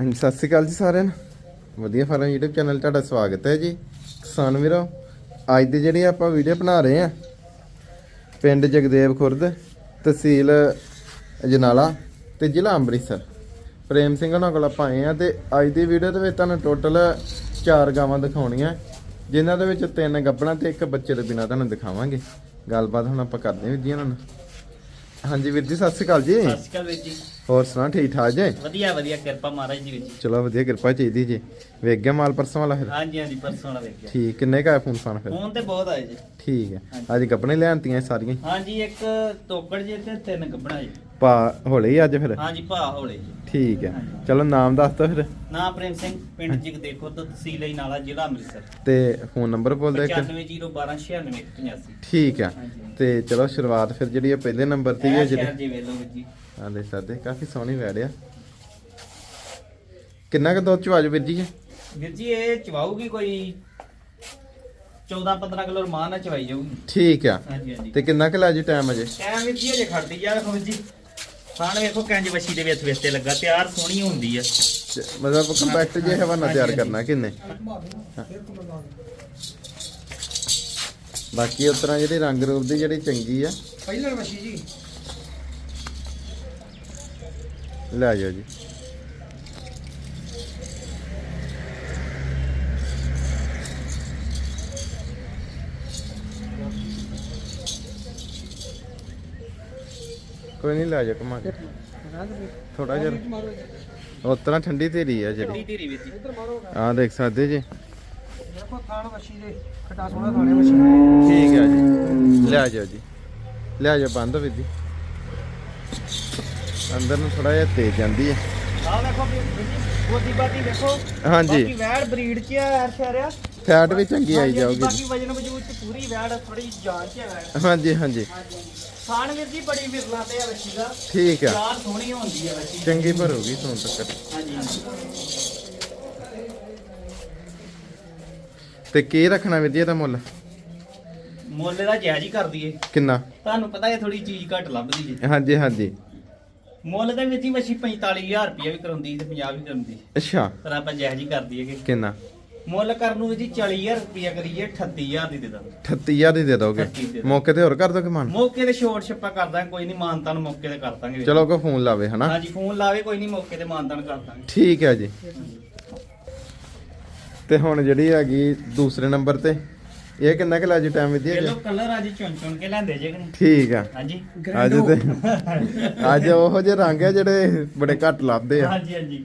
ਹਾਂਜੀ, ਸਤਿ ਸ਼੍ਰੀ ਅਕਾਲ ਜੀ ਸਾਰਿਆਂ ਨੂੰ। ਵਧੀਆ ਫਾਰਮ YouTube ਚੈਨਲ ਤੁਹਾਡਾ ਸਵਾਗਤ ਹੈ ਜੀ। ਕਿਸਾਨ ਵੀਰੋ, ਅੱਜ ਦੀ ਜਿਹੜੀ ਆਪਾਂ ਵੀਡੀਓ ਬਣਾ ਰਹੇ ਆ ਪਿੰਡ ਜਗਦੇਵ ਖੁਰਦ, ਤਹਿਸੀਲ ਅਜਨਾਲਾ ਤੇ ਜ਼ਿਲ੍ਹਾ ਅੰਮ੍ਰਿਤਸਰ। ਪ੍ਰੇਮ ਸਿੰਘ ਉਹਨਾਂ ਕੋਲ ਆਪਾਂ ਆਏ ਆ ਤੇ ਅੱਜ ਦੀ ਵੀਡੀਓ ਦੇ ਵਿੱਚ ਤੁਹਾਨੂੰ ਟੋਟਲ ਚਾਰ ਗਾਵਾਂ ਦਿਖਾਉਣੀਆਂ। ਜਿਨ੍ਹਾਂ ਦੇ ਵਿੱਚ ਤਿੰਨ ਗੱਬਣਾ ਤੇ ਇੱਕ ਬੱਚੇ ਦੇ ਬਿਨਾਂ ਤੁਹਾਨੂੰ ਦਿਖਾਵਾਂਗੇ। ਗੱਲਬਾਤ ਹੁਣ ਆਪਾਂ ਕਰਦੇ ਹਾਂ ਵੀਰ ਜੀ ਉਹਨਾਂ ਨਾਲ। ਹਾਂਜੀ ਵੀਰ ਜੀ ਸਤਿ ਸ਼੍ਰੀ ਅਕਾਲ ਜੀ। ਸਤਿ ਸ਼੍ਰੀ ਅਕਾਲ ਵੀਰ ਜੀ। ਹੋਰ ਸੁਣਾ ਠੀਕ ਠਾਕ ਜੇ? ਵਧੀਆ ਵਧੀਆ ਕਿਰਪਾ ਮਹਾਰਾਜ ਦੀ ਵੀਰ ਜੀ ਚਲੋ ਵਧੀਆ ਕਿਰਪਾ ਚਾਹੀਦੀ ਜੀ। ਵੇਖ ਗਿਆ ਮਾਲ ਪਰਸੋਂ ਵਾਲਾ ਫਿਰ? ਹਾਂਜੀ ਹਾਂਜੀ ਪਰਸੋਂ ਵਾਲਾ ਵੇਖਿਆ ਠੀਕ ਕਿੰਨੇ ਕਾ ਫੋਨ ਫਾਨ ਫਿਰ? ਫੋਨ ਤੇ ਬਹੁਤ ਆਏ ਜੀ। ਠੀਕ ਹੈ। ਅੱਜ ਕੱਪੜੇ ਲਿਆਂਤੀਆਂ ਸਾਰੀਆਂ। ਹਾਂਜੀ ਇੱਕ ਤੋਕੜ ਜੀ ਤੇ ਤਿੰਨ ਗੱਬਣਾ ਜੀ। ਪਾ ਹੋਲੇ ਹੀ ਅੱਜ ਫਿਰ? ਹਾਂਜੀ ਭਾ ਹੋਲੇ ਜੀ। ਠੀਕ ਹੈ। ਚਲੋ ਨਾਮ ਦੱਸ ਦੋ ਫਿਰ। ਨਾਮ ਪ੍ਰੇਮ ਸਿੰਘ ਪਿੰਡ ਜਿਗ ਦੇਖੋ ਤਾਂ ਤਹਿਸੀਲ ਹੀ ਨਾਲਾ ਜ਼ਿਲ੍ਹਾ ਅੰਮ੍ਰਿਤਸਰ। ਤੇ ਫੋਨ ਨੰਬਰ ਬੋਲ ਦੇ ਇੱਕ। 9501296185 ਠੀਕ ਹੈ। ਤੇ ਚਲੋ ਸ਼ੁਰੂਆਤ ਫਿਰ ਜਿਹੜੀ ਹੈ ਪਹਿਲੇ ਨੰਬਰ ਤੇ ਹੀ ਇਹ ਜਿਹੜੀ। ਜੀ ਵੇਲੋ ਵੀਰ ਜੀ। ਹਾਂ ਦੇ ਸਕਦੇ ਕਾਫੀ ਸੋਹਣੀ ਵੈੜ ਆ। ਕਿੰਨਾ ਕੁ ਦੁੱਧ ਚਵਾਜ ਵੀਰ ਜੀ ਇਹ? ਵੀਰ ਜੀ ਇਹ ਚਵਾਊਗੀ ਕੋਈ 14 15 ਕਿਲੋ ਰਮਾਨ ਨਾਲ ਚਵਾਈ ਜਾਊਗੀ। ਠੀਕ ਆ। ਤੇ ਕਿੰਨਾ ਕੁ ਲੈ ਜੀ ਟਾਈਮ ਅਜੇ? ਟਾਈਮ ਵੀਰ ਜੀ ਅਜੇ ਖੜਦੀ ਆ ਵੇਖੋ ਵੀਰ ਜੀ। ਖਾਣ ਵੇਖੋ ਕੰਜ ਵਛੀ ਦੇ ਵਿੱਚ ਵਿਸਤੇ ਲੱਗਾ ਤਿਆਰ ਸੋਹਣੀ ਹੁੰਦੀ ਆ। ਤੇ ਮਤਲਬ ਕੰਪੈਕਟ ਜੇ ਹਵਾਨਾ ਤਿਆਰ ਕਰਨਾ ਕਿੰਨੇ? ਬਾਕੀ ਉਸ ਤਰ੍ਹਾਂ ਜਿਹੜੀ ਰੰਗ ਰੂਪ ਦੀ ਜਿਹੜੀ ਚੰਗੀ ਆ। ਪਹਿਲਣ ਮੱਛੀ ਜੀ। ਲੈ ਜਾਓ ਜੀ। ਕੋਈ ਨਹੀਂ ਲੈ ਜਾ ਕਮਾ ਕੇ। ਥੋੜਾ ਜਿਹਾ। ਉਸ ਤਰ੍ਹਾਂ ਠੰਡੀ ਤੇਰੀ ਆ ਜਿਹੜੀ। ਧੀਰੀ ਵੀਰ ਜੀ। ਆਹ ਦੇਖ ਸਕਦੇ ਜੀ। ਦੇਖੋ ਥਾਣ ਮੱਛੀ ਦੇ ਖਟਾ ਸੋਹਣਾ ਥਾਣੇ ਮੱਛੀ ਠੀਕ ਆ ਜੀ। ਲੈ ਜਾਓ ਜੀ। ਲੈ ਜਾਓ ਬੰਦ ਵੀਰ ਜੀ। ਅੰਦਰ ਨੂੰ ਥੋੜਾ ਜਿਹਾ ਤੇਜ਼ ਜਾਂਦੀ ਹੈ ਆਹ ਵੇਖੋ ਗੋਦੀ ਬਾਦੀ ਵੇਖੋ ਹਾਂਜੀ। ਬਾਕੀ ਵੈੜ ਬਰੀਡ ਚ ਆ ਸ਼ਰਿਆ ਫੈਟ ਵੀ ਚੰਗੀ ਆਈ ਜਾਊਗੀ ਬਾਕੀ ਵਜਨ ਵਜੂਦ ਚ ਪੂਰੀ ਵੈੜ ਥੋੜੀ ਜਾਨ ਚ ਹੈ ਵੈੜ। ਹਾਂਜੀ ਹਾਂਜੀ। ਖਾਣ ਵੀਰ ਜੀ ਬੜੀ ਵਿਰਲਾ ਤੇ ਆ ਬੱਚੀ ਦਾ। ਠੀਕ ਆ। ਯਾਰ ਸੋਹਣੀ ਹੁੰਦੀ ਆ ਬੱਚੀ ਚੰਗੀ ਭਰੂਗੀ ਸੋਨ ਤੱਕ। ਹਾਂਜੀ ਤੇ ਕੀ ਰੱਖਣਾ ਵੀਰ ਜੀ ਇਹਦਾ ਮੁੱਲ? ਮੁੱਲ ਦਾ ਜਾਇਜ਼ ਹੀ ਕਰ ਦਈਏ। ਕਿੰਨਾ? ਤੁਹਾਨੂੰ ਪਤਾ ਹੈ ਥੋੜੀ ਚੀਜ਼ ਘੱਟ ਲੱਭਦੀ ਜੀ। ਹਾਂਜੀ ਹਾਂਜੀ। ਮੁੱਲ ਦਾ ਵੀਰ ਜੀ ਮੱਛੀ 45000 ਰੁਪਇਆ ਵੀ ਕਰਾਉਂਦੀ ਤੇ 50 ਵੀ ਕਰਾਉਂਦੀ। ਅੱਛਾ। ਪਰ ਆਪਾਂ ਜਾਇਜ਼ ਹੀ ਕਰ ਦਈਏ ਕਿ ਕਿੰਨਾ? ਮੁੱਲ ਕਰਨ ਨੂੰ ਜੀ 40000 ਰੁਪਇਆ ਕਰੀਏ 38000 ਦੀ ਦੇ ਦਾਂਗੇ। 38000 ਦੀ ਦੇ ਦੋਗੇ? 38 ਦੇ ਦਿਓ। ਮੌਕੇ ਤੇ ਹੋਰ ਕਰ ਦੋਗੇ ਮਨ? ਮੌਕੇ ਤੇ ਛੋਟ ਛੱਪਾ ਕਰ ਦਾਂਗੇ ਕੋਈ ਨਹੀਂ ਮਾਨਤਾਨ ਮੌਕੇ ਤੇ ਕਰ ਦਾਂਗੇ। ਵੀਰ ਜੀ। ਚਲੋ ਕੋ ਫੋਨ ਲਾਵੇ ਹਨਾ? ਹਾਂਜੀ ਫੋਨ ਲਾਵੇ ਕੋਈ ਨਹੀਂ ਮੌਕੇ ਤੇ ਮਾਨਤਾਨ ਕਰ ਦਾਂਗੇ। ਠੀਕ ਹੈ ਜੀ। ਤੇ ਹੁਣ ਜਿਹੜੀ ਹੈਗੀ ਦੂਸਰੇ ਨੰਬਰ ਤੇ ਇਹ ਕਿੰਨਾ ਕਿ ਲੱਜ ਟਾਈਮ ਵਿਧੀ ਇਹ ਹੈ ਲੋ ਕਲਰ ਅੱਜ ਚੁਣ ਚੁਣ ਕੇ ਲੈਂਦੇ ਜੇ ਕਿ ਨਹੀਂ ਠੀਕ ਆ। ਹਾਂਜੀ। ਅੱਜ ਤੇ ਅੱਜ ਉਹੋ ਜਿਹੇ ਰੰਗ ਆ ਜਿਹੜੇ ਬੜੇ ਘੱਟ ਲੱਭਦੇ ਆ। ਹਾਂਜੀ ਹਾਂਜੀ।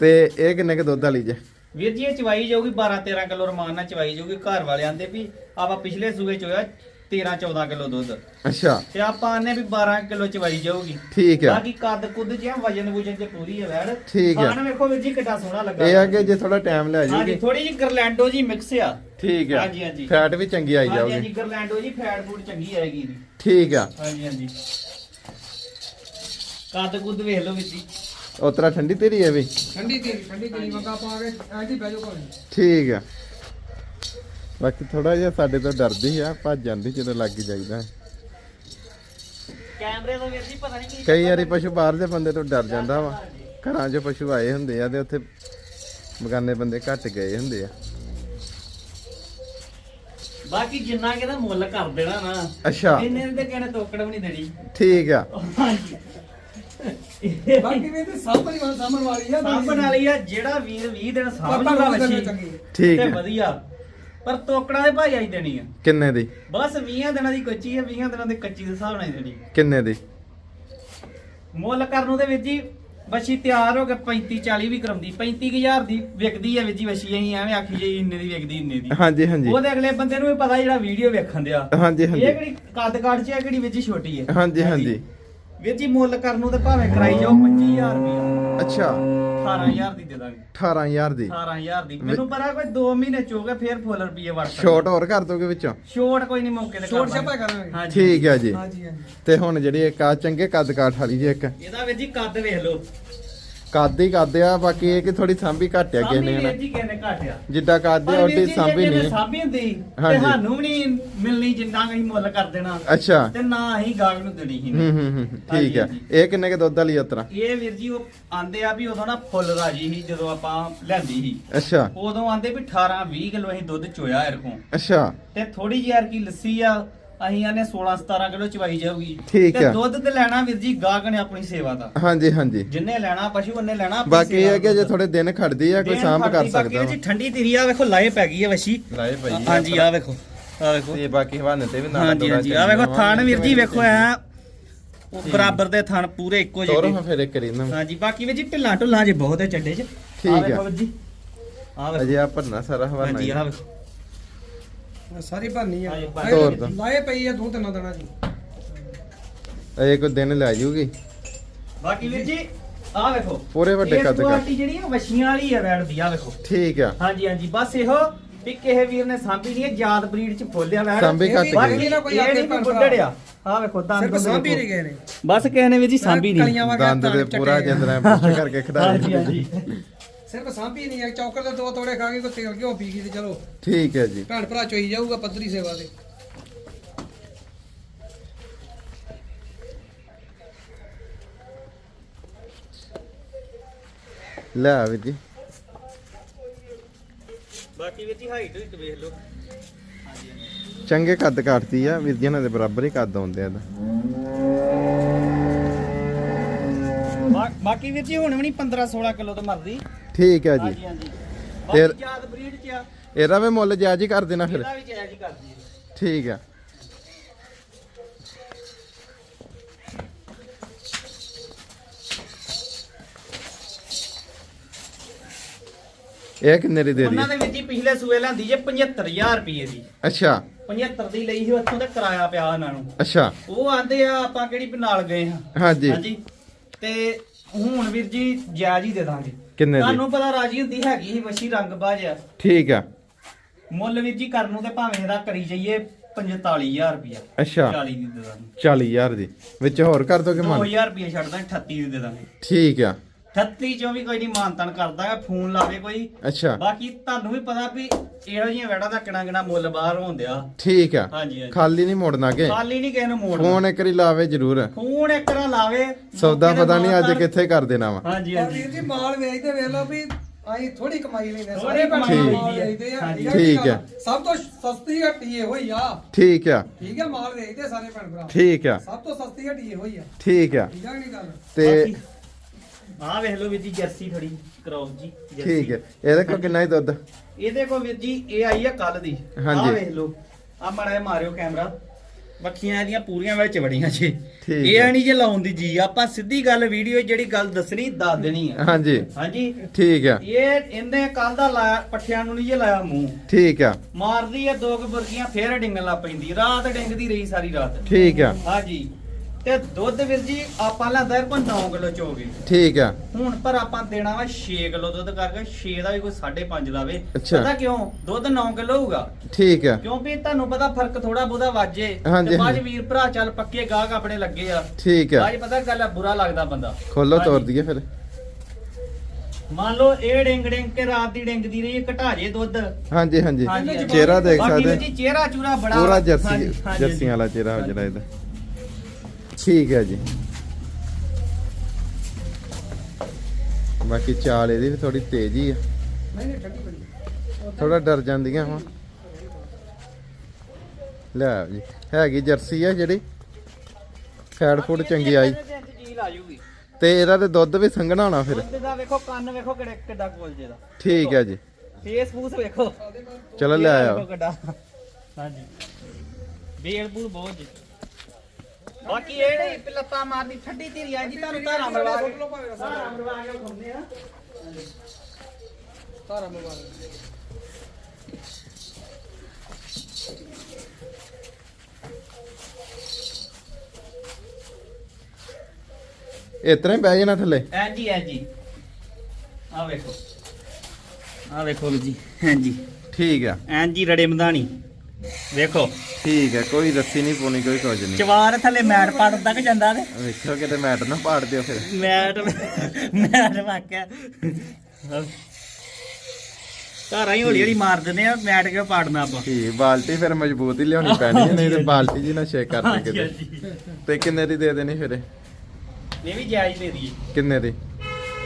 ਤੇ ਇਹ ਕਿੰਨੇ ਕ ਦੁੱਧ ਵਾਲੀ ਜੇ? ਵੀਰ ਜੀ ਇਹ ਚਵਾਈ ਜਾਊਗੀ 12 13 ਕਿਲੋ ਰਮਾਨ ਨਾਲ ਚਵਾਈ ਜਾਊਗੀ ਘਰ ਵਾਲੇ ਆਂਦੇ ਵੀ ਆਪਾਂ ਪਿਛਲੇ ਸੂਏ ਚ ਹੋਇਆ 13 14 ਕਿਲੋ ਦੁੱਧ। ਅੱਛਾ। ਤੇ ਆਪਾਂ ਆਨੇ ਵੀ 12 ਕਿਲੋ ਚਵਾਈ ਜਾਊਗੀ। ਠੀਕ ਆ। ਬਾਕੀ ਕੱਦ ਕੁੱਦ ਜਿਹਾ ਵਜਨ ਵੁਜਨ ਤੇ ਪੂਰੀ ਹੈ ਵੈੜ। ਠੀਕ ਹੈ। ਖਾਣ ਵੇਖੋ ਵੀਰ ਜੀ ਕਿੱਡਾ ਸੋਹਣਾ ਲੱਗਾ। ਇਹ ਆ ਕਿ ਜੇ ਥੋੜਾ ਟਾਈਮ ਲੈ ਹਾਂਜੀ ਜਾਊਗੀ ਥੋੜੀ ਜੀ ਗਰਲੈਂਡੋ ਜੀ ਮਿਕਸ ਆ। ਠੀਕ ਆ। ਹਾਂਜੀ, ਹਾਂਜੀ। ਫੈਟ ਵੀ ਚੰਗੀ ਆਈ ਹਾਂਜੀ ਜਾਊਗੀ। ਹਾਂਜੀ ਗਰਲੈਂਡੋ ਜੀ ਫੈਟ ਫੂਡ ਚੰਗੀ ਆਏਗੀ। ਠੀਕ ਆ। ਹਾਂਜੀ ਹਾਂਜੀ। ਕੱਦ ਕੁੱਦ ਵੇਖ ਲਓ ਵੀਰ ਜੀ। ਉਸ ਤਰ੍ਹਾਂ ਠੰਡੀ ਤੇਰੀ ਹੈ ਵੀ? ਠੰਡੀ ਤੇਰੀ ਠੰਡੀ ਤੇਰੀ ਵਗਾ ਪਾ ਕੇ ਐਂਟੀ ਬਹਿ ਜਾਓ ਭਾਵੇਂ। ਠੀਕ ਆ। ਬਾਕੀ ਥੋੜਾ ਜਿਹਾ ਸਾਡੇ ਤੋਂ ਡਰਦੀ ਆ ਭੱਜ ਜਾਂਦੀ ਜਦੋਂ ਲੱਗ ਹੀ ਜਾਈਦਾ। ਕੈਮਰੇ ਤੋਂ ਵੀਰ ਜੀ ਪਤਾ ਨਹੀਂ ਕੀ ਕਈ ਵਾਰੀ ਪਸ਼ੂ ਬਾਹਰ ਦੇ ਬੰਦੇ ਤੋਂ ਡਰ ਜਾਂਦਾ ਵਾ। ਘਰਾਂ 'ਚ ਪਸ਼ੂ ਆਏ ਹੁੰਦੇ ਆ ਤੇ ਉੱਥੇ ਬਗਾਨੇ ਬੰਦੇ ਘੱਟ ਗਏ ਹੁੰਦੇ ਆ। ਬਾਕੀ ਜਿੰਨਾ ਕਿ ਇਹਦਾ ਮੁੱਲ ਕਰ ਦੇਣਾ ਨਾ ਅੱਛਾ। ਇੰਨੇ ਦੇ ਕਹਿੰਦੇ ਤੋਕੜ ਵੀ ਨਹੀਂ ਦੇਣੀ। ਠੀਕ ਆ। ਹਾਂਜੀ। ਬਾਕੀ ਵੀ ਤੇ ਸਭ ਪਰਿਵਾਰ ਸਾਹਮਣ ਵਾਲੀ ਆ ਸਾਂਭਣ ਵਾਲੀ ਆ ਜਿਹੜਾ ਵੀਰ 20 ਦਿਨ ਸਾਂਭ ਪਤਾ ਲੂਗਾ ਲੱਗ ਵੱਛੀ ਚੰਗੀ। ਠੀਕ ਤੇ ਆ ਵਧੀਆ। ਪਰ ਤੋਕੜਾਂ ਦੇ ਭਾਈ ਆਈ ਦੇਣੀ ਆ। ਕਿੰਨੇ ਦੀ? ਬਸ 20 ਦਿਨਾਂ ਦੀ ਕੱਚੀ ਆ 20 ਦਿਨਾਂ ਦੇ ਕੱਚੀ ਦੇ ਹਿਸਾਬ ਨਾਲ ਹੀ ਦੇਣੀ। ਕਿੰਨੇ ਦੀ? ਮੁੱਲ ਕਰਨ ਨੂੰ ਤੇ ਵੀਰ ਜੀ ਵੱਛੀ ਤਿਆਰ ਹੋ ਕੇ 35 40 ਵੀ ਕਰਾਉਂਦੀ। 35000 ਦੀ ਵਿਕਦੀ ਆ ਵੀਰ ਜੀ ਵੱਛੀ ਅਸੀਂ ਐਵੇਂ ਆਖੀ ਜਾਈ ਇੰਨੇ ਦੀ ਵਿਕਦੀ ਇੰਨੇ ਦੀ। ਹਾਂਜੀ ਹਾਂਜੀ। ਉਹਦੇ ਅਗਲੇ ਬੰਦੇ ਨੂੰ ਵੀ ਪਤਾ ਜਿਹੜਾ ਵੀਡੀਓ ਵੇਖਣ ਦਿਆ। ਹਾਂਜੀ ਇਹ ਹਾਂਜੀ ਕਿਹੜੀ ਕੱਦ ਕਾਠ ਚ ਆ ਕਿਹੜੀ ਵੀਰ ਜੀ ਛੋਟੀ ਹੈ ਹਾਂਜੀ ਹਾਂਜੀ। ਵੀਰ ਜੀ ਮੁੱਲ ਕਰਨ ਨੂੰ ਤੇ ਭਾਵੇਂ ਕਰਾਈ ਜਾਓ 25000 ਰੁਪਏ ਅੱਛਾ। 18000 ਦੀ ਦੇ ਦਾਂਗੇ। 18000 ਦੀ। 18000 ਦੀ। ਮੈਨੂੰ ਪਤਾ ਕੋਈ 2 ਮਹੀਨੇ ਚੋਗੇ ਫੇਰ ਫੁੱਲ ਰੁਪਏ ਵੜ ਸਕਦੇ ਛੋਟ ਹੋਰ ਕਰ ਦੋਗੇ ਵਿੱਚੋਂ? ਛੋਟ ਕੋਈ ਨਹੀਂ ਮੌਕੇ ਤੇ ਕਰ ਛੋਟ। ਛਪਾ ਕਰਾਂਗੇ। ਹਾਂਜੀ ਠੀਕ ਆ ਜੀ। ਹਾਂਜੀ ਹਾਂਜੀ। ਤੇ ਹੁਣ ਜਿਹੜੀ ਇੱਕ ਆ ਚੰਗੇ ਕੱਦ ਕਾਠ ਵਾਲੀ ਜੀ ਇੱਕ। ਇਹਦਾ ਵੀਰ ਜੀ ਕੱਦ ਵੇਖ ਲਓ। ਕੱਦ ਹੀ ਕੱਦ ਆ ਬਾਕੀ ਇਹ ਕਿ ਥੋੜੀ ਸਾਂਭੀ ਘੱਟ ਆ ਕਿਸੇ ਸਾਂਭੀ ਨੇ ਵੀਰ ਹਨਾ। ਜੀ ਕਿਸੇ ਨੇ ਘਟਿਆ ਜਿੱਦਾਂ ਕੱਦ ਆ ਉਹਦੀ ਸਾਂਭੀ ਨਹੀਂ। ਸਾਂਭੀ ਹੁੰਦੀ ਤੇ ਹਾਂਜੀ। ਸਾਨੂੰ ਵੀ ਨਹੀਂ ਮਿਲਣੀ ਜਿੰਨਾ ਅਸੀਂ ਮੁੱਲ ਕਰ ਦੇਣਾ। ਅੱਛਾ। ਤੇ ਨਾ ਅਸੀਂ ਗਾਹਕ ਨੂੰ ਦੇਣੀ ਸੀ। ਹੂੰ ਹੂੰ ਹੂੰ ਠੀਕ ਆ। ਹਾਂਜੀ। ਇਹ ਕਿੰਨੇ ਕੇ ਦੁੱਧ ਵਾਲੀ ਉਤਰਾ? ਇਹ ਵੀਰ ਜੀ ਉਹ ਆਂਦੇ ਆ ਵੀ ਉਦੋਂ ਨਾ ਫੁੱਲ ਰਾਜੀ ਸੀ ਜਦੋਂ ਆਪਾਂ ਲੈਂਦੀ ਸੀ। ਅੱਛਾ। ਉਦੋਂ ਆਂਦੇ ਵੀ 18 20 ਕਿਲੋ ਅਸੀਂ ਦੁੱਧ ਚੋਇਆ ਇਰਖੋਂ ਅੱਛਾ। ਤੇ ਥੋੜੀ ਜਿਹੀ ਯਾਰ ਕੀ ਲੱਸੀ ਆ ਅਸੀਂ ਆਨੇ 16 17 ਕਿਲੋ ਚਵਾਈ ਜਾਊਗੀ। ਠੀਕ ਤੇ ਆ। ਦੁੱਧ ਤੇ ਲੈਣਾ ਵੀਰ ਜੀ ਗਾਹਕ ਨੇ ਆਪਣੀ ਸੇਵਾ ਦਾ। ਹਾਂਜੀ ਹਾਂਜੀ। ਜਿੰਨੇ ਲੈਣਾ ਪਸ਼ੂ ਉਹਨੇ ਲੈਣਾ ਆਪਣੀ ਬਾਕੀ ਇਹ ਸੇਵਾ ਹੈ ਕਿ ਜੇ। ਥੋੜੇ ਦਿਨ ਖੜਦੀ ਆ ਕੋਈ ਦੇਣ ਸਾਂਭ ਕਰ ਬਾਕੀ ਸਕਦਾ ਵੀਰ ਜੀ ਠੰਡੀ ਧੀਰੀ ਆ ਵੇਖੋ ਲਾਏ ਪੈ ਗਈ ਆ ਵਸ਼ੀ ਲਾਏ ਪਈ ਆ ਹਾਂਜੀ ਆ ਵੇਖੋ ਆ ਵੇਖੋ। ਤੇ ਬਾਕੀ ਹਵਾਨੇ ਤੇ ਵੀ ਨਾਲ ਹਾਂਜੀ ਹਾਂਜੀ ਆ ਵੇਖੋ ਥਣ ਵੀਰ ਜੀ ਵੇਖੋ ਐ। ਉਹ ਬਰਾਬਰ ਦੇ ਥਣ ਪੂਰੇ ਇੱਕੋ ਤੋਰੋ ਜਿਹੇ ਹਾਂ ਫਿਰ ਇੱਕ ਕਰੀ ਨਾ ਹਾਂਜੀ ਬਾਕੀ ਵੀਰ ਜੀ ਢਿੱਲਾਂ ਢੁੱਲਾਂ ਜੇ ਬਹੁਤ ਹੈ ਚੱਡੇ 'ਚ। ਠੀਕ ਆ ਆ। ਵੇਖੋ ਵੀਰ ਜੀ ਆ ਵੇਖੋ। ਅਜੇ ਆ ਭਰਨਾ ਸਾਰਾ ਹਵਾਨਾ ਹਾਂਜੀ ਆ ਵੇਖੋ। ਸਾਰੀ ਭਰਨੀ ਆ। ਹਾਂਜੀ, ਤੋਰ ਦੋ। ਲਾਏ ਪਈ ਆ ਦੋ ਤਿੰਨ ਦਿਨਾਂ ਦੀ। ਅਜੇ ਕੋਈ ਦਿਨ ਲੈ ਜਾਊਗੀ ਬਾਕੀ ਵੀਰ ਜੀ ਆ ਵੇਖੋ। ਪੂਰੇ ਵੱਡੇ ਇਹ ਕੱਦ ਕਰ। ਕੁਆਲਿਟੀ ਜਿਹੜੀ ਆ ਵਸ਼ੀਆਂ ਵਾਲੀ ਆ ਵੈੜ ਦੀ ਆ ਵੇਖੋ। ਠੀਕ ਆ। ਹਾਂਜੀ ਹਾਂਜੀ ਬਸ ਇਹੋ ਵੀ ਕਿਸੇ ਵੀਰ ਨੇ ਸਾਂਭੀ ਨਹੀਂ ਹੈ ਜਾਤ ਬਰੀਡ ਚ ਫੋਲਿਆ ਵੈੜ ਸਾਂਭੀ ਇਹ ਘੱਟ ਬਾਕੀ ਗਈ। ਇਹ ਨਾ ਕੋਈ ਇਹ ਭਰਾ। ਬੁੱਢੜਿਆ। ਆ ਵੇਖੋ ਦੰਦ ਸਿਰਫ ਸਾਂਭੀ। ਨਹੀਂ ਗਏ ਨੇ। ਬਸ ਕਿਸੇ ਨੇ ਵੀਰ ਜੀ ਸਾਂਭੀ ਨਹੀਂ ਕਲੀਆਂ ਵਰਗਾ ਦੰਦ ਦੇ ਪੂਰਾ। ਜਿੰਦਰਾ ਪੁੱਛ ਕਰਕੇ ਹਾਂਜੀ ਖੜਾਏ ਹਾਂਜੀ। ਸਿਰਫ ਸਾਂਭੀ ਨਹੀਂ ਆ ਚੌਕਰ ਦੇ ਦੋ ਤੋੜੇ ਖਾ ਕੇ ਕੋ ਤੇਲ ਘਿਓ ਪੀ ਗਈ ਤੇ ਚਲੋ। ਠੀਕ ਹੈ ਜੀ। ਭੈਣ ਭਰਾ ਚੋਈ ਜਾਊਗਾ ਪੱਧਰੀ ਸੇਵਾ ਦੇ। ਲੈ ਆ ਵੀਰ ਜੀ। ਬਾਕੀ ਵੀਰ ਜੀ ਹਾਈਟ ਵੀ ਵੇਖ ਲਓ। ਚੰਗੇ ਕੱਦ ਕਾਟਦੀ ਆ ਵੀਰ ਜੀ ਇਹਨਾਂ ਦੇ ਬਰਾਬਰ ਹੀ ਕੱਦ ਆਉਂਦੇ ਆ ਇਹਦਾ। ਬਾਕੀ ਵੀਰ ਜੀ ਹੁਣ ਵੀ ਨਹੀਂ 15 16 ਕਿਲੋ ਤੋਂ ਮਰਦੀ। ਠੀਕ ਹੈ ਜੀ। ਹਾਂਜੀ ਹਾਂਜੀ। ਫਿਰ- ਬਾਕੀ ਜਾਤ ਬਰੀਡ ਚ ਆ। ਇਹਦਾ ਵੀ ਮੁੱਲ ਜਾਇਜ਼ ਹੀ ਕਰ ਦੇਣਾ ਫਿਰ। ਇਹਦਾ ਵੀ ਜਾਇਜ਼ ਹੀ ਕਰਦੀ ਹੈ ਠੀਕ ਆ ਇਹ ਕਿੰਨੇ ਦੀ ਦੇ ਉਹਨਾਂ ਦੀ ਦੇ ਵਿੱਚ ਹੀ ਪਿਛਲੇ ਸੂਏ ਲੈਂਦੀ ਜੇ 75000 ਰੁਪਏ ਦੀ। ਅੱਛਾ। 75 ਦੀ ਲਈ ਸੀ ਉੱਥੋਂ ਤੇ ਕਿਰਾਇਆ ਪਿਆ ਉਹਨਾਂ ਨੂੰ। ਅੱਛਾ। ਉਹ ਆਂਦੇ ਆ ਆਪਾਂ ਕਿਹੜੀ ਵੀ ਨਾਲ ਗਏ ਹਾਂ। ਹਾਂਜੀ। ਤੇ ਹੁਣ ਵੀਰ ਜੀ ਜਾਇਜ਼ ਹੀ ਦੇ ਦਾਂਗੇ। ਕਿੰਨੇ ਦੀ? ਤੁਹਾਨੂੰ ਪਤਾ ਰਾਜੀ ਹੁੰਦੀ ਹੈਗੀ ਸੀ ਵਸ਼ੀ ਰੰਗ ਬਾਜ ਆ। ਠੀਕ ਆ। ਮੁੱਲ ਵੀਰ ਜੀ ਕਰਨ ਨੂੰ ਤੇ ਭਾਵੇਂ ਇਹਦਾ ਕਰੀ ਜਾਈਏ 45000 ਰੁਪਇਆ। ਅੱਛਾ। 40 ਦੀ ਦੇ ਦਾਂਗੇ। 40000 ਦੀ। ਵਿੱਚ ਹੋਰ ਕਰ ਦੋਗੇ ਮਨ? 2000 ਰੁਪਇਆ ਛੱਡ ਦਾਂਗੇ 38 ਦੀ ਦੇ ਦਾਂਗੇ। ਠੀਕ ਆ। 38 ਚੋਂ ਵੀ ਕੋਈ ਨਹੀਂ ਮਾਨਤਨ ਕਰਦਾ ਹੈ ਫੋਨ ਲਾਵੇ ਕੋਈ। ਅੱਛਾ। ਬਾਕੀ ਤੁਹਾਨੂੰ ਵੀ ਪਤਾ ਵੀ ਇਹੋ ਜਿਹੀਆਂ ਵੈੜਾਂ ਦਾ ਕਿਣਾ ਕਿਣਾ ਮੁੱਲ ਬਾਹਰ ਹੁੰਦਿਆ ਠੀਕ ਆ। ਹਾਂਜੀ ਹਾਂਜੀ। ਖਾਲੀ ਨਹੀਂ ਮੋੜਨਾ ਕਿ ਖਾਲੀ ਨਹੀਂ ਕਿਸੇ ਨੂੰ ਮੋੜਨਾ। ਫੋਨ ਇੱਕ ਵਾਰੀ ਲਾਵੇ ਜ਼ਰੂਰ। ਫੋਨ ਇੱਕ ਰਾਂ ਲਾਵੇ। ਸੌਦਾ ਪਤਾ ਨਹੀਂ ਅੱਜ ਕਿੱਥੇ ਕਰ ਦੇਣਾ ਵਾ। ਹਾਂਜੀ ਪਰ ਹਾਂਜੀ। ਵੀਰ ਜੀ ਮਾਲ ਵੇਚਦੇ ਵੇਖ ਲਓ ਵੀ ਅਸੀਂ ਥੋੜੀ ਕਮਾਈ ਲੈਂਦੇ ਸਾਰੇ ਕਮਾਈ ਮਾਲ। ਵੇਚਦੇ ਆ। ਠੀਕ? ਆ। ਸਭ ਤੋਂ ਸਸਤੀ ਹੱਟੀ ਇਹ ਹੋਈ ਆ। ਠੀਕ ਆ। ਠੀਕ ਆ ਮਾਲ ਵੇਚਦੇ ਸਾਰੇ ਭੈਣ ਭਰਾ। ਠੀਕ ਆ। ਸਭ ਤੋਂ ਸਸਤੀ ਹੱਟੀ ਇਹ ਹੋਈ ਆ। ਠੀਕ ਆ। ਠੀਕ ਆ ਕਿ ਨਹੀਂ ਗੱਲ? ਤੇ ਆ ਵੇਖ ਲਓ ਵੀਰ ਜੀ ਜਰਸੀ ਥੋੜੀ ਕਰਾਉ ਜੀ ਜਰਸੀ। ਠੀਕ ਹੈ। ਇਹਦੇ ਕੋਲ ਕਿੰਨਾ ਹੀ ਦੁੱਧ? ਇਹਦੇ ਕੋ ਵੀਰ ਜੀ ਇਹ ਆਈ ਆ ਕੱਲ ਦੀ। ਹਾਂਜੀ। ਆ ਵੇਖ ਲਓ। ਆ ਮੜਾ ਮਾਰਿਓ ਕੈਮਰਾ। ਬੱਖੀਆਂ ਇਹਦੀਆਂ ਪੂਰੀਆਂ ਵਿੱਚ ਵੜੀਆਂ ਜੀ। ਠੀਕ ਇਹ ਹੈ। ਨਹੀਂ ਜੇ ਲਾਉਣ ਦੀ ਜੀ ਆਪਾਂ ਸਿੱਧੀ ਗੱਲ ਵੀਡੀਓ ਜਿਹੜੀ ਗੱਲ ਦੱਸਣੀ ਦੱਸ ਦੇਣੀ ਆ। ਹਾਂਜੀ। ਹਾਂਜੀ। ਠੀਕ ਆ ਇਹ ਇਹਨੇ ਕੱਲ ਦਾ ਲਾਇਆ ਪੱਠਿਆਂ ਨੂੰ ਨਹੀਂ ਜੇ ਲਾਇਆ ਮੂੰਹ। ਠੀਕ ਆ ਮਾਰਦੀ ਆ ਦੋ ਕੁ ਬੁਰਕੀਆਂ ਫੇਰ ਡਿੰਗਣ ਲੱਗ ਪੈਂਦੀ। ਰਾਤ ਡਿੰਗਦੀ ਰਹੀ ਸਾਰੀ ਰਾਤ। ਠੀਕ ਆ ਹਾਂਜੀ। ਤੇ ਦੁੱਧ ਵੀਰ ਜੀ ਆਪਾਂ ਲੈਂਦਾ ਇਹ 9 ਕਿਲੋ ਚੋਗੇ ਠੀਕ ਆ। ਹੁਣ ਪਰ ਆਪਾਂ ਦੇਣਾ ਵਾ 6 ਕਿਲੋ ਦੁੱਧ ਕਰਕੇ 6 ਦਾ ਵੀ ਕੋਈ 5.5 ਲਾਵੇ। ਪਤਾ ਕਿਉਂ? ਦੁੱਧ 9 ਕਿਲੋ ਹੋਊਗਾ। ਠੀਕ ਆ। ਕਿਉਂਕਿ ਤੁਹਾਨੂੰ ਪਤਾ ਫ਼ਰਕ ਥੋੜਾ ਬਹੁਤਾ ਵਾਜੇ ਹਾਂਜੀ, ਬਾਅਦ। ਵੀਰ ਭਰਾ ਚੱਲ ਪੱਕੇ ਗਾਹਕ ਆਪਣੇ ਲੱਗੇ ਆ। ਠੀਕ ਆ। 'ਚ ਪਤਾ ਗੱਲ ਆ ਬੁਰਾ ਲੱਗਦਾ ਬੰਦਾ। ਖੋਲੋ ਹਾਂਜੀ। ਦਈਏ ਫਿਰ। ਮੰਨ ਲਓ ਇਹ ਡਿੰਗ ਡਿੰਗ ਕੇ ਰਾਤ ਦੀ ਡਿੰਗਦੀ ਰਹੀ ਘਟਾ ਜੇ ਦੁੱਧ। ਹਾਂਜੀ ਹਾਂਜੀ। ਚਿਹਰਾ ਦੇਖ ਬਾਕੀ ਸਕਦੇ ਜੀ ਚਿਹਰਾ ਚੂਰਾ ਬੜਾ ਪੂਰਾ ਜਰਸੀ ਜਰਸੀਆਂ ਵਾਲਾ ਚਿਹਰਾ ਹੋ ਜਿਹੜਾ ਇਹਦਾ। ਠੀਕ ਹੈ ਜੀ। ਬਾਕੀ ਚਾਲ ਇਹਦੀ ਵੀ ਥੋੜੀ ਤੇਜ਼ ਹੀ ਆ। ਥੋੜਾ ਡਰ ਜਾਂਦੀਆਂ ਵਾ ਲੈ ਜੀ ਹੈਗੀ ਜਰਸੀ ਆ ਜਿਹੜੀ। ਫੈਟ ਫੂਡ ਚੰਗੀ ਆਈ। ਤੇ ਇਹਦਾ ਤੇ ਦੁੱਧ ਵੀ ਸੰਘਣਾ ਹੋਣਾ ਫਿਰ। ਦੁੱਧ ਦਾ ਵੇਖੋ ਕੰਨ ਵੇਖੋ ਕਿਹੜਾ ਕਿੱਡਾ ਕੋਲ ਜੇ ਦਾ। ਠੀਕ ਹੈ ਜੀ। ਵੇਖੋ। ਚਲੋ ਲੈ ਆਓ। ਹਾਂਜੀ। ਬੇਲਪੂਰ ਬਹੁਤ ਜੀ। ਬਾਕੀ ਇਹ ਨਹੀਂ ਪਿਲਤਾ ਮਾਰਦੀ ਠੱਡੀ ਧੀਰੀ ਆ ਜੀ ਤੁਹਾਨੂੰ ਧਾਰਾਂ ਮਰਵਾ ਭਾਵੇਂ ਰਸਾ ਧਾਰਾਂ ਮਰਵਾ ਕੇ ਖੁੰਦੇ ਆ ਧਾਰਾ ਮੁਬਾਰਕ ਇਤਨਾ ਹੀ ਬਹਿ ਜਾਣਾ ਥੱਲੇ। ਐ ਜੀ ਐ ਜੀ। ਆ ਵੇਖੋ। ਆ ਵੇਖੋ ਜੀ ਹਾਂ ਜੀ। ਠੀਕ ਆ। ਐਂ ਜੀ ਰੜੇ ਮਧਾਣੀ ਵੇਖੋ। ਠੀਕ ਹੈ ਕੋਈ ਰੱਸੀ ਨਹੀਂ ਪਾਉਣੀ ਕੋਈ ਕੁਝ ਨਹੀਂ। ਚਵਾਰ ਥੱਲੇ ਮੈਟ ਪਾੜ ਤੱਕ ਜਾਂਦਾ ਤੇ ਵੇਖੋ ਕਿਤੇ ਮੈਟ ਨਾ ਪਾੜ ਦਿਓ ਫਿਰ। ਮੈਟ ਮੈਟ ਵਾਕਿਆ। ਘਰਾਂ ਹੀ ਹੌਲੀ ਹੌਲੀ ਮਾਰ ਦਿੰਦੇ ਆ ਮੈਟ ਕਿਉਂ ਪਾੜਨਾ ਆਪਾਂ? ਠੀਕ ਬਾਲਟੀ ਫਿਰ ਮਜ਼ਬੂਤ ਹੀ ਲਿਆਉਣੀ ਪੈਣੀ ਹੈ ਨਹੀਂ ਤੇ ਬਾਲਟੀ ਜੀ ਨਾ ਸ਼ੇਕ ਕਰ ਦੇ ਹਾਂਜੀ ਕਿਤੇ। ਤੇ ਕਿੰਨੇ ਦੀ ਦੇ ਦੇਣੀ ਫਿਰ? ਇਹ ਵੀ ਜਾਇਜ਼ ਦੇ ਦਈਏ। ਕਿੰਨੇ ਦੀ?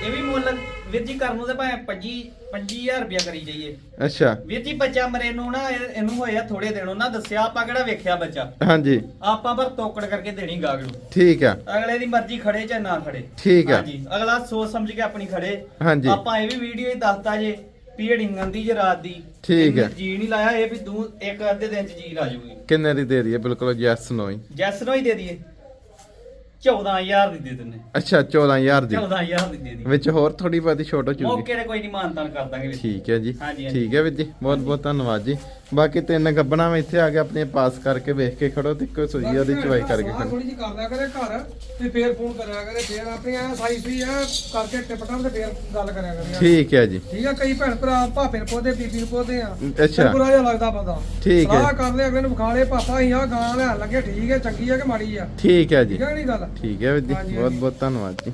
ਇਹ ਵੀ ਮੁੱਲ। ਵੀਰ ਜੀ ਕਰਨ ਨੂੰ ਤੇ ਭਾਵੇਂ 25 25000 ਰੁਪਇਆ ਕਰੀ ਜਾਈਏ। ਅੱਛਾ। ਵੀਰ ਜੀ ਬੱਚਾ ਮਰੇ ਨੂੰ ਨਾ ਇਹ- ਇਹਨੂੰ ਹੋਇਆ ਥੋੜੇ ਦਿਨ ਉਹਨਾਂ ਦੱਸਿਆ ਆਪਾਂ ਕਿਹੜਾ ਵੇਖਿਆ ਬੱਚਾ? ਹਾਂਜੀ। ਆਪਾਂ ਪਰ ਤੋਕੜ ਕਰਕੇ ਦੇਣੀ ਗਾਗ ਨੂੰ। ਠੀਕ ਆ। ਅਗਲੇ ਦੀ ਮਰਜ਼ੀ ਖੜੇ ਚਾਹੇ ਨਾ ਖੜੇ। ਠੀਕ ਆ। ਹਾਂਜੀ ਅਗਲਾ ਸੋਚ ਸਮਝ ਕੇ ਆਪਣੀ ਖੜੇ। ਹਾਂਜੀ। ਆਪਾਂ ਇਹ ਵੀ ਵੀਡੀਓ ਹੀ ਦੱਸਤਾ ਜੇ ਵੀ ਢਿੰਗਣ ਦੀ ਜੇ ਰਾਤ ਦੀ। ਠੀਕ ਹੈ। ਜੀ ਨਹੀਂ ਲਾਇਆ ਇਹ ਵੀ ਤੂੰ ਇੱਕ ਅੱਧੇ ਦਿਨ ਚ ਜੀ ਲਾ ਜੂਗੀ। ਕਿੰਨੇ ਦੀ ਦੇ ਦਈਏ? ਬਿਲਕੁਲ ਯੈਸ ਨੋ ਹੀ। ਜੈਸ ਨੂੰ ਹੀ ਦੇ ਦਈਏ। 14000 ਦੀ ਦੇ ਦਿੰਨੇ ਅੱਛਾ 14000 ਦੀ। 14000 ਦੀ ਦੇ ਦੀ ਵਿੱਚ ਹੋਰ ਥੋੜੀ ਬਹੁਤੀ ਛੋਟ ਜੂਗੀ ਮੌਕੇ ਤੇ ਕੋਈ ਨਹੀਂ ਮਾਨਤਾਨ ਕਰ ਦਾਂਗੇ ਠੀਕ ਹੈ ਜੀ। ਠੀਕ ਹੈ ਵੀਰ ਜੀ। ਬਹੁਤ ਬਹੁਤ ਧੰਨਵਾਦ ਜੀ। ਬਾਕੀ ਤਿੰਨ ਗੱਬਣਾ ਮੈਂ ਇੱਥੇ ਆ ਕੇ ਆਪਣੇ ਪਾਸ ਕਰਕੇ ਵੇਖ ਕੇ ਖੜੋ ਤੇ ਕੋਈ ਸੂਈ ਉਹਦੀ ਚਵਾਈ ਕਰਕੇ ਖੜੋ। ਥੋੜੀ ਜਿਹੀ ਕਰ ਲਿਆ ਕਰੇ ਘਰ ਤੇ ਫੇਰ ਫੋਨ ਕਰਿਆ ਕਰੇ ਫੇਰ ਆਪਣੀ ਐ ਸਾਈ ਸੂਈ ਐ ਕਰਕੇ ਟਿਪਟਾਂ ਤੇ ਫੇਰ ਗੱਲ ਕਰਿਆ ਕਰੇ। ਠੀਕ ਹੈ ਜੀ। ਠੀਕ ਆ ਕਈ ਭੈਣ ਭਰਾ ਭਾਪੇ ਨੂੰ ਪੋਦੇ ਬੀਬੀ ਨੂੰ ਪੋਦੇ ਆ। ਅੱਛਾ। ਬੁਰਾ ਜਿਹਾ ਲੱਗਦਾ ਬੰਦਾ। ਠੀਕ ਹੈ। ਸਲਾਹ ਕਰ ਲਿਆ ਅਗਲੇ ਨੂੰ ਵਿਖਾ ਲਏ ਪਾਪਾ ਅਸੀਂ ਆ ਗਾਂ ਲੈਣ ਲੱਗੇ ਠੀਕ ਹੈ ਚੰਗੀ ਹੈ ਕਿ ਮਾੜੀ ਆ ਠੀਕ ਹੈ ਜੀ। ਠੀਕ ਹੈ ਨਹੀਂ ਗੱਲ? ਠੀਕ ਹੈ ਜੀ। ਬਹੁਤ। ਬਹੁਤ ਧੰਨਵਾਦ ਜੀ।